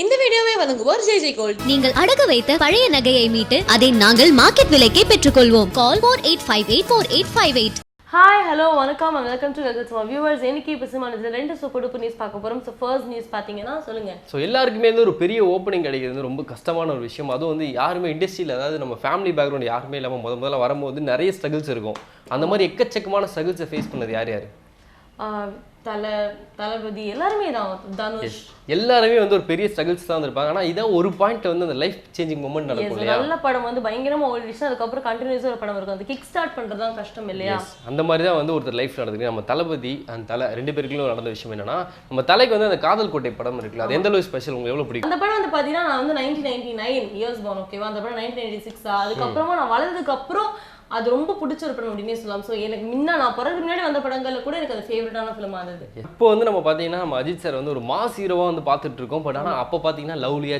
இந்த வீடியோவை வழங்குவோர் ஜெய் ஜெய் கோல்ட். நீங்கள் அடகு வைத்த பழைய நகையை மீட்டு அதை நாங்கள் மார்க்கெட் விலைக்கே பெற்றுக்கொள்வோம். Call four eight five eight four eight five eight hi hello வணக்கம் welcome to welcome to viewers இன்னைக்கு பிசுமானது ரெண்டு சூப்பர் டூப்பர் நியூஸ் பார்க்க போறோம். ஸோ ஃபர்ஸ்ட் நியூஸ் பார்த்தீங்கன்னா சொல்லுங்க. ஸோ எல்லாருக்குமே வந்து ஒரு பெரிய ஓப்பனிங் கிடைக்கிறது வந்து ரொம்ப கஷ்டமான ஒரு விஷயம். அதுவும் வந்து யாருமே இண்டஸ்ட்ரியில் அதாவது நம்ம ஃபேமிலி பேக்ரவுண்ட் யாருமே இல்லாமல் முத முதல்ல வரும்போது நிறைய ஸ்ட்ரகிள்ஸ் இருக்கும். அந்த மாதிரி எக்கச்சக்கமான ஸ்ட்ரகிள்ஸை ஃபேஸ் பண்ணது யார் யார்? தல தளபதி எல்லாருமே தான் தனுஷ். எல்லாருமே வந்து ஒரு பெரிய ஸ்ட்ரகிள்ஸ் தான் இருப்பாங்க ஆனால் இதான் ஒரு பாயிண்ட் வந்து அந்த லைஃப் சேஞ்சிங் மூமெண்ட் நடக்கும் நல்ல படம் வந்து பயங்கரமா ஓடிடுச்சு அதுக்கப்புறம் கண்டினியூஸாக ஒரு படம் இருக்கும். அந்த கிக் ஸ்டார்ட் பண்றது தான் கஷ்டம் இல்லையா? அந்த மாதிரி தான் வந்து ஒருத்தர் லைஃப் நடக்குது நம்ம தளபதி அந்த தலை ரெண்டு பேருக்குள்ள நடந்த விஷயம் என்னன்னா நம்ம தலைக்கு வந்து அந்த காதல் கோட்டை படம் இருக்குல்ல அது எந்த அளவு ஸ்பெஷல் உங்களுக்கு எவ்வளோ பிடிக்கும்? அந்த படம் வந்து பாத்தீங்கன்னா நான் வந்து நைன்டீன் நைன்டி நைன் இயர்ஸ் போன் ஓகேவா அந்த படம் நைன்டீன் நைன்டி சிக்ஸ் அதுக்கப்புறமா நான் வளர்ந்ததுக்கு அப்புறம் அது ரொம்ப பிடிச்ச ஒரு படம் அப்படின்னே சொல்லலாம். ஸோ எனக்கு முன்ன நான் பிறகு முன்னாடி வந்த படங்கள்ல கூட எனக்கு அது ஃபேவரட்டான ஃபிலிம் இருந்தது இப்போ வந்து நம்ம பார்த்தீங்கன்னா நம்ம அஜித் சார் வந்து ஒரு மாஸ் ஹீரோவாக வந்து பார்த்துட்டு இருக்கோம் பட் ஆனால் அப்போ பார்த்தீங்கன்னா லவ்லியா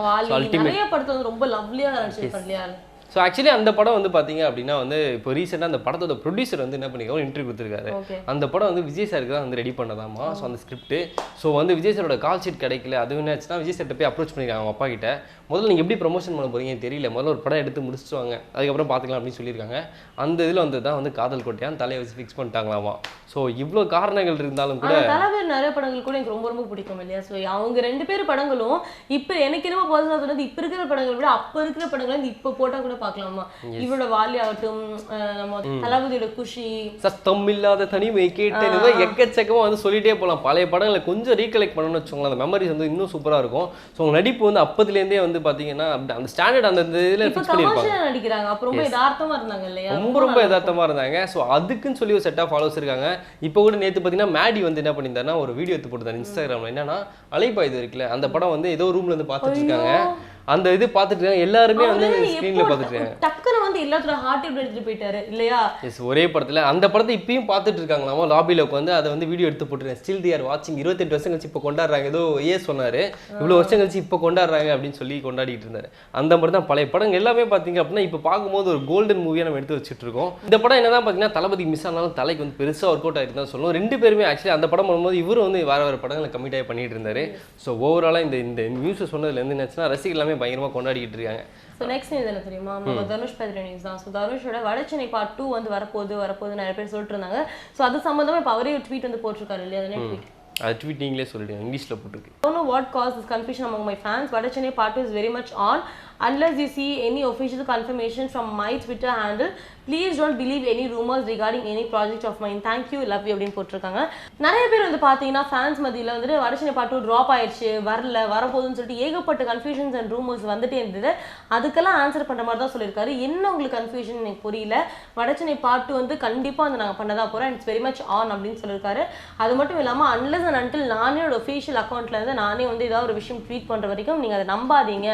வாலி. அல்டிமேட் படத்துல ரொம்ப இல்லையா? ஸோ ஆக்சுவலி அந்த படம் வந்து பார்த்தீங்க அப்படின்னா வந்து இப்போ ரீசெண்டாக அந்த படத்தோட ப்ரொடியூசர் வந்து என்ன பண்ணிருக்காங்க இன்டர்வியூ கொடுத்துருக்காரு. அந்த படம் வந்து விஜய் சாருக்கு தான் வந்து ரெடி பண்ணதாமா ஸோ அந்த ஸ்கிரிப்ட் ஸோ வந்து விஜய் சாரோட கால் ஷீட் கிடைக்கல. அது என்ன ஆச்சுன்னா விஜய் சார்ட்ட போய் அப்ரோச் பண்ணிருக்காங்க அவங்க அப்பா கிட்ட. முதல்ல நீங்கள் எப்படி ப்ரொமோஷன் பண்ண போறீங்கன்னு தெரியல. முதல்ல ஒரு படம் எடுத்து முடிச்சுட்டு வாங்க அதுக்கப்புறம் பார்த்துக்கலாம் அப்படின்னு சொல்லியிருக்காங்க. அந்த இதில் வந்து தான் வந்து காதல் கோட்டையான் தலையை வச்சு ஃபிக்ஸ் பண்ணிட்டாங்களாமா. ஸோ இவ்வளோ காரணங்கள் இருந்தாலும் கூட தளபதி நிறைய படங்கள் கூட எனக்கு ரொம்ப ரொம்ப பிடிக்கும் இல்லையா? ஸோ அவங்க ரெண்டு பேர் படங்களும் இப்போ எனக்கு என்னமோ பர்சனல் சொன்னது இப்போ இருக்கிற படங்களை விட அப்போ இருக்கிற படங்களை இப்போ போட்டா கூட பார்க்கலாமா? இவரோட வாலி ஆகட்டும் நம்ம தளபதியோட குஷி. சத்தம் இல்லாத தனிமை கேட்டு இந்த மாதிரி எக்கச்சக்கமா வந்து சொல்லிட்டே போகலாம் பழைய படங்களை கொஞ்சம் ரீகலெக்ட் பண்ணணும்னு வச்சுக்கோங்களேன். அந்த மெமரிஸ் வந்து இன்னும் சூப்பரா இருக்கும். ஸோ உங்க நடிப்பு வந்து அப்பத்துலேருந்தே வந்து பாத்தீங்கன்னா அப்படி அந்த ஸ்டாண்டர்ட் அந்த இதில் ஃபிக்ஸ் பண்ணியிருப்பாங்க நடிக்கிறாங்க. அப்போ ரொம்ப யதார்த்தமா இருந்தாங்க இல்லையா? ரொம்ப ரொம்ப யதார்த்தமா இருந்தாங்க. ஸோ அதுக்குன்னு சொல்லி ஒரு செட் ஆஃப் ஃபாலோஸ் இருக்காங்க. இப்போ கூட நேற்று பார்த்தீங்கன்னா மேடி வந்து என்ன பண்ணியிருந்தாருன்னா ஒரு வீடியோ எடுத்து போட்டுருந்தாரு இன்ஸ்டாகிராமில் என்னன்னா அலைப்பாயுது இருக்குல்ல அந்த படம் வந்து ஏதோ ரூம்ல இருந்து பார்த்துட்டு இருக்காங்க. அந்த இது பார்த்துட்டு இருக்காங்க. எல்லாருமே வந்து ஸ்க்ரீனில் பார்த்துட்டு இருக்காங்க. டக்குன்னு வந்து எல்லாத்தோட ஹார்ட் எடுத்துட்டு போயிட்டாரு இல்லையா? எஸ் ஒரே படத்துல அந்த படத்தை இப்பயும் பார்த்துட்டு இருக்காங்களாமா? லாபியில் உட்காந்து அதை வந்து வீடியோ எடுத்து போட்டுருக்கேன். ஸ்டில் தி ஆர் வாட்சிங் இருபத்தெட்டு வருஷம் கழிச்சு இப்போ கொண்டாடுறாங்க. ஏதோ ஏ சொன்னார். இவ்வளோ வருஷம் கழிச்சு இப்போ கொண்டாடுறாங்க அப்படின்னு சொல்லி கொண்டாடிட்டு இருந்தார். அந்த மாதிரி தான் பழைய படங்கள். எல்லாமே பார்த்தீங்க அப்படின்னா இப்போ பார்க்கும்போது ஒரு கோல்டன் மூவியாக நம்ம எடுத்து வச்சுட்டு இருக்கோம். இந்த படம் என்னதான் பார்த்தீங்கன்னா தளபதி மிஸ் ஆனாலும் தலைக்கு வந்து பெருசாக ஒர்க் அவுட் ஆகிட்டு தான் சொல்லுவோம். ரெண்டு பேருமே ஆக்சுவலி அந்த படம் பண்ணும்போது இவரும் வந்து வேறு வேறு படங்களை கம்மிட்டாக பண்ணிட்டு இருந்தார். ஸோ ஓவராலாக இந்த இந்த நியூஸை சொன்னதுலேருந்து என்னச்சுன்னா ரசிகர் எல்லாமே பயங்கரமாக கொண்டாடிக்கிட்டு இருக்காங்க. ஸோ நெக்ஸ்ட் நியூஸ் என்ன தெரியுமா? நம்ம தனுஷ் பத்திர நியூஸ் தான். ஸோ தனுஷோட வடச்சென்னை பார்ட் டூ வந்து வரப்போகுது வரப்போகுது நிறைய பேர் சொல்லிட்டு இருந்தாங்க. ஸோ அது சம்மந்தமா இப்போ அவரே ஒரு ட்வீட் வந்து போட்டிருக்காரு இல்லையா? அது ட்வீட் அது ட்வீட் நீங்களே சொல்லிடுங்க இங்கிலீஷில் போட்டிருக்கு. Don't know what cause this confusion among my fans Vada Chennai part is very much on unless you see any official confirmation from my Twitter handle please don't believe any rumours regarding any project of mine Thank you, love அப்படின்னு போட்டிருக்காங்க. நிறைய பேர் வந்து பார்த்தீங்கன்னா fans மதியில் வந்துட்டு வடசனை பாட்டு drop ஆயிடுச்சு வரல வரப்போகுதுன்னு சொல்லிட்டு ஏகப்பட்ட கன்ஃபியூஷன்ஸ் அண்ட் ரூமர்ஸ் வந்துட்டே இருந்தது. அதுக்கெல்லாம் ஆன்சர் பண்ணுற மாதிரி தான் சொல்லியிருக்காரு. என்ன உங்களுக்கு கன்ஃபியூஷன் எனக்கு புரியல. வடச்சனை பாட்டு வந்து கண்டிப்பாக வந்து நாங்கள் பண்ண தான் போகிறோம் இட்ஸ் வெரி மச் ஆன் அப்படின்னு சொல்லியிருக்காரு. அது மட்டும் இல்லாமல் அன்லஸ் அண்ட் அன்டில் நானே ஒரு ஒஃபிஷியல் அக்கௌண்ட்ல இருந்து நானே வந்து ஏதாவது ஒரு விஷயம் ட்வீட் பண்ணுற வரைக்கும் நீங்கள் அதை நம்பாதீங்க.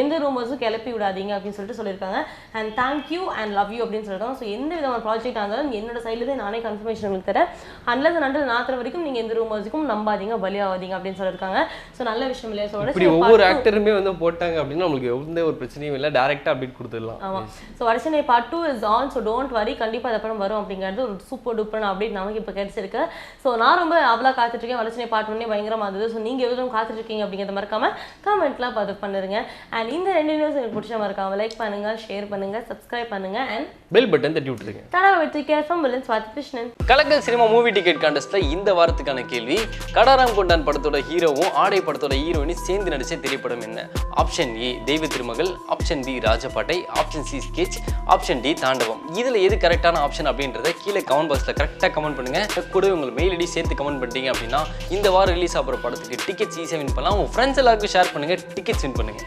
எந்த ரூமர்ஸும் கிளப்பி விடாதீங்க அப்படின்னு சொல்லிட்டு சொல்லியிருக்காங்க. And thank you and love you அப்படின்னு சொல்லியிருக்காங்க. ஸோ எந்த விதமான ப்ராஜெக்ட் இருந்தாலும் என்னோட சைட்லேருந்து நானே கன்ஃபர்மேஷன் உங்களுக்கு தரேன். அன்லஸ் அண்ட் அன்டில் நான் தர வரைக்கும் நீங்கள் எந்த ரூமர்ஸுக்கும் நம்பாதீங்க பலியாகாதீங்க அப்படின்னு சொல்லியிருக்காங்க. ஸோ நல்ல விஷயம் இல்லையா? இப்படி ஒவ்வொரு ஆக்டருமே வந்து போட்டாங்க அப்படின்னா நம்மளுக்கு எந்த ஒரு பிரச்சனையும் இல்லை. டேரெக்டாக அப்டேட் கொடுத்துடலாம். ஆமாம் so Vada Chennai part two is on so don't worry கண்டிப்பாக அந்த படம் வரும் அப்படிங்கிறது ஒரு சூப்பர் டூப்பர் அப்டேட் நமக்கு இப்போ கிடைச்சிருக்கு. ஸோ நான் ரொம்ப அவ்வளோ காத்துட்ருக்கேன் வடசனை பார்ட் ஒன்னே பயங்கரமாக இருந்தது. ஸோ நீங்கள் எவ்வளோ காத்துட்ருக்கீங்க அப்படிங்கிறத மறக்காம கமெண்ட்லாம் பார்த்து பண்ணுங்க. அண்ட் இந்த ரெண்டு நியூஸ் எனக்கு பிடிச்ச மறக்காம லைக் பண்ணுங்க ஷேர் பண்ணுங்க சப்ஸ்கிரைப் பண்ணுங்க அண்ட் பெல் பட்டன் தட்டி விட்டுருங்க. தடா வெற்றி கேஃபம் வில்லன் சுவாதி கிருஷ்ணன் கலக்கல் சினிமா மூவி டிக்கெட் கான்டெஸ்ட்ல இந்த வாரத்துக்கான கேள்வி கடாராம் கொண்டான் படத்தோட ஹீரோவும் ஆடை படத்தோட ஹீரோயினும் சேர்ந்து நடிச்ச திரைப்படம் என்ன? Option A Deiva Thirumagal. Option B Rajapattai. Option C sketch option D Thaandavam. இதுல எது கரெக்டான ஆப்ஷன் அப்படின்றத கீழே கமெண்ட் பாக்ஸ்ல கரெக்டாக கமெண்ட் பண்ணுங்க. கூடவே உங்கள் மெயில் ஐடி சேர்த்து கமெண்ட் பண்ணிட்டீங்க அப்படின்னா இந்த வாரம் ரிலீஸ் ஆகிற படத்துக்கு டிக்கெட்ஸ் ஈஸியாக வின் பண்ணலாம். உங்கள் ஃப்ரெண்ட்ஸ் எல்லாருக்கும் ஷேர் பண்ணுங்க. டிக்கெட்ஸ் வின் பண்ணுங்க.